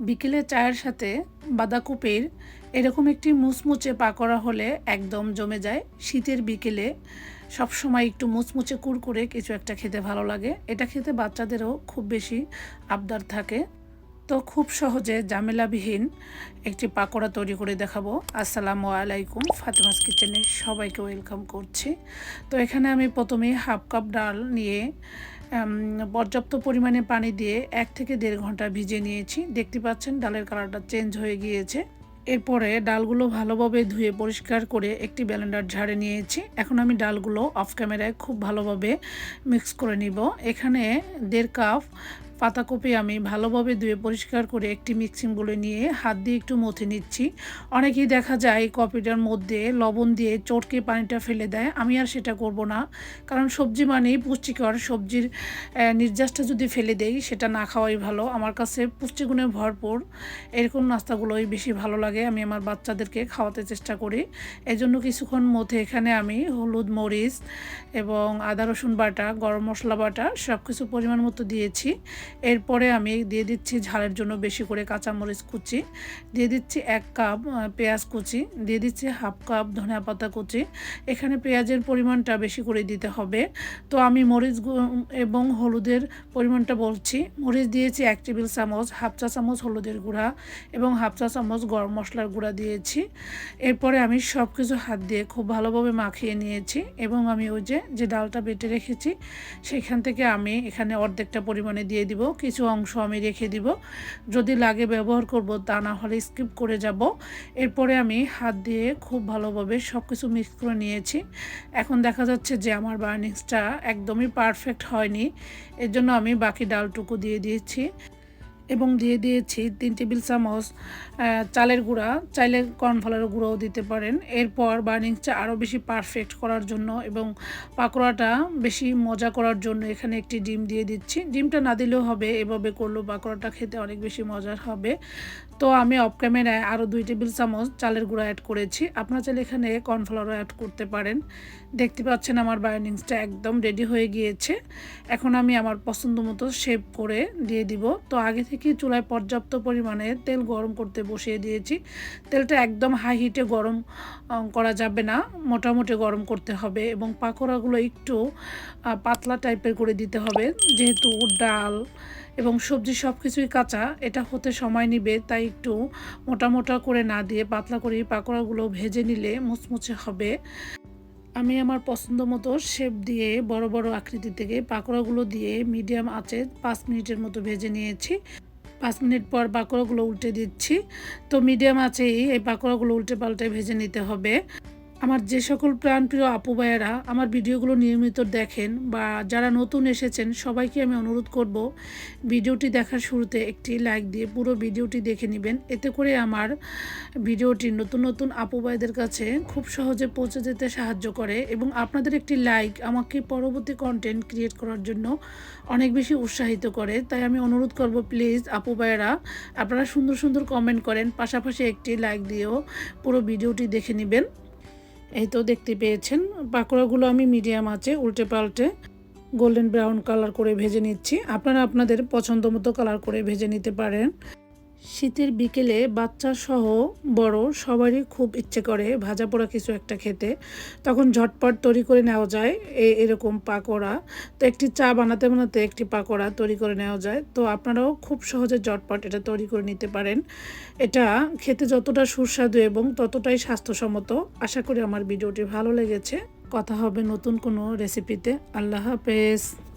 বিকেলে চায়ের সাথে বাঁধাকপির এরকম একটি মুচমুচে পাকোড়া হলে একদম জমে যায়। শীতের বিকেলে সবসময় একটু মুচমুচে কুরকুরে কিছু একটা খেতে ভালো লাগে। এটা খেতে বাচ্চাদেরও খুব বেশি আবদার থাকে। তো খুব সহজে ঝামেলাবিহীন একটি পাকোড়া তৈরি করে দেখাবো। আসসালামু আলাইকুম, ফাতেমাস কিচেনে সবাইকে ওয়েলকাম করছি। তো এখানে আমি প্রথমে হাফ কাপ ডাল নিয়ে পর্যাপ্ত পরিমাণে পানি দিয়ে এক থেকে দেড় ঘণ্টা ভিজিয়ে নিয়েছি। দেখতে পাচ্ছেন ডালের কালারটা চেঞ্জ হয়ে গিয়েছে। এরপরে ডালগুলো ভালোভাবে ধুয়ে পরিষ্কার করে একটি ব্যালেন্ডার ঝাড়ে নিয়েছি। এখন আমি ডালগুলো অফ ক্যামেরায় খুব ভালোভাবে মিক্স করে নিব। এখানে দেড় কাপ পাতাকপি আমি ভালোভাবে ধুয়ে পরিষ্কার করে একটি মিক্সিং বলে নিয়ে হাত দিয়ে একটু মথে নিচ্ছি। অনেকেই দেখা যায় কপিটার মধ্যে লবণ দিয়ে চটকে পানিটা ফেলে দেয়। আমি আর সেটা করব না, কারণ সবজি মানেই পুষ্টিকর। সবজির নির্যাসটা যদি ফেলে দেই, সেটা না খাওয়াই ভালো। আমার কাছে পুষ্টিগুণে ভরপুর। এরকম নাস্তাগুলোই বেশি ভালো লাগে। আমি আমার বাচ্চাদেরকে খাওয়াতে চেষ্টা করি। এই জন্য কিছুক্ষণ মধ্যে এখানে আমি হলুদ মরিচ এবং আদা রসুন বাটা, গরম মশলা বাটা সব কিছু পরিমাণ মতো দিয়েছি। এরপরে আমি দিয়ে দিচ্ছি ঝালের জন্য বেশি করে কাঁচামরিচ কুচি। দিয়ে দিচ্ছি এক কাপ পেঁয়াজ কুচি। দিয়ে দিচ্ছি হাফ কাপ ধনিয়া পাতা কুচি। এখানে পেঁয়াজের পরিমাণটা বেশি করে দিতে হবে। তো আমি মরিচ এবং হলুদের পরিমাণটা বলছি। মরিচ দিয়েছি এক টেবিল চামচ, হাফ চা চামচ হলুদের গুঁড়া এবং হাফ চা চামচ গরম মশলার গুঁড়া দিয়েছি। এরপরে আমি সব কিছু হাত দিয়ে খুব ভালোভাবে মাখিয়ে নিয়েছি এবং আমি ওই যে যে ডালটা বেটে রেখেছি, সেখান থেকে আমি এখানে অর্ধেকটা পরিমাণে দিয়ে দিব। কিছু অংশ আমি রেখে দিব। যদি লাগে ব্যবহার করব, তা না হলে স্কিপ করে যাব। এরপরে আমি হাত দিয়ে খুব ভালোভাবে সব কিছু মিক্স করে নিয়েছি। এখন দেখা যাচ্ছে যে আমার বার্নিংসটা একদমই পারফেক্ট হয়নি। এর জন্য আমি বাকি ডালটুকু দিয়ে দিয়েছি। এবং দিয়ে দিয়েছি তিন টেবিল চামচ চালের গুঁড়া। চাইলে কর্নফ্লাওয়ার গুঁড়োও দিতে পারেন। এরপর বার্নিংসটা আরও বেশি পারফেক্ট করার জন্য এবং পাকোড়াটা বেশি মজা করার জন্য এখানে একটি ডিম দিয়ে দিচ্ছি। ডিমটা না দিলেও হবে, এভাবে করলেও পাকোড়াটা খেতে অনেক বেশি মজার হবে। তো আমি অফ ক্যামেরায় আরও দুই টেবিল চামচ চালের গুঁড়া অ্যাড করেছি। আপনারা চাইলে এখানে কর্নফ্লাওয়ারও অ্যাড করতে পারেন। দেখতে পাচ্ছেন আমার বার্নিংসটা একদম রেডি হয়ে গিয়েছে। এখন আমি আমার পছন্দ মতো শেপ করে দিয়ে দিব। তো আগে থেকে চুলায় পর্যাপ্ত পরিমাণে তেল গরম করতে বসিয়ে দিয়েছি। তেলটা একদম হাই হিটে গরম করা যাবে না। মোটামুটি গরম করতে হবে এবং পাকোড়াগুলো একটু পাতলা টাইপের করে দিতে হবে। যেহেতু ডাল এবং সবজি সব কিছুই কাঁচা, এটা হতে সময় নিবে, তাই একটু মোটা মোটা করে না দিয়ে পাতলা করে পাকোড়াগুলো ভেজে নিলে মুচমুচে হবে। আমি আমার পছন্দ মতো শেপ দিয়ে বড় বড় আকৃতি থেকে পাকোড়াগুলো দিয়ে মিডিয়াম আঁচে পাঁচ মিনিটের মতো ভেজে নিয়েছি। পাঁচ মিনিট পর পাকোড়াগুলো উল্টে দিচ্ছি। তো মিডিয়াম আছেই, এই পাকোড়াগুলো উল্টে পাল্টে ভেজে নিতে হবে। আমার যে সকল প্রাণপ্রিয় আপু ভাইয়েরা, আমার ভিডিওগুলো নিয়মিত দেখেন বা যারা নতুন এসেছেন, সবাইকে আমি অনুরোধ করব ভিডিওটি দেখার শুরুতে একটি লাইক দিয়ে পুরো ভিডিওটি দেখে নেবেন। এতে করে আমার ভিডিওটি নতুন নতুন আপু ভাইদের কাছে খুব সহজে পৌঁছে যেতে সাহায্য করে এবং আপনাদের একটি লাইক আমাকে পরবর্তী কন্টেন্ট ক্রিয়েট করার জন্য অনেক বেশি উৎসাহিত করে। তাই আমি অনুরোধ করব প্লিজ আপু ভাইয়েরা, আপনারা সুন্দর সুন্দর কমেন্ট করেন, পাশাপাশি একটি লাইক দিয়েও পুরো ভিডিওটি দেখে নেবেন। এই তো দেখতে পেয়েছেন, পাকোড়াগুলো আমি মিডিয়াম আছে, উল্টে পাল্টে গোল্ডেন ব্রাউন কালার করে ভেজে নিচ্ছি। আপনারা আপনাদের পছন্দ মতো কালার করে ভেজে নিতে পারেন। শীতের বিকেলে বাচ্চা সহ বড় সবারই খুব ইচ্ছে করে ভাজা পোড়া কিছু একটা খেতে। তখন ঝটপট তৈরি করে নেওয়া যায় এ- এরকম পাকোড়া। তো একটি চা বানাতে বানাতে একটি পাকোড়া তৈরি করে নেওয়া যায়। তো আপনারাও খুব সহজে ঝটপট এটা তৈরি করে নিতে পারেন। এটা খেতে যতটা সুস্বাদু এবং ততটাই স্বাস্থ্যসম্মত। আশা করি আমার ভিডিওটি ভালো লেগেছে। কথা হবে নতুন কোনো রেসিপিতে আল্লাহ হাফেজ।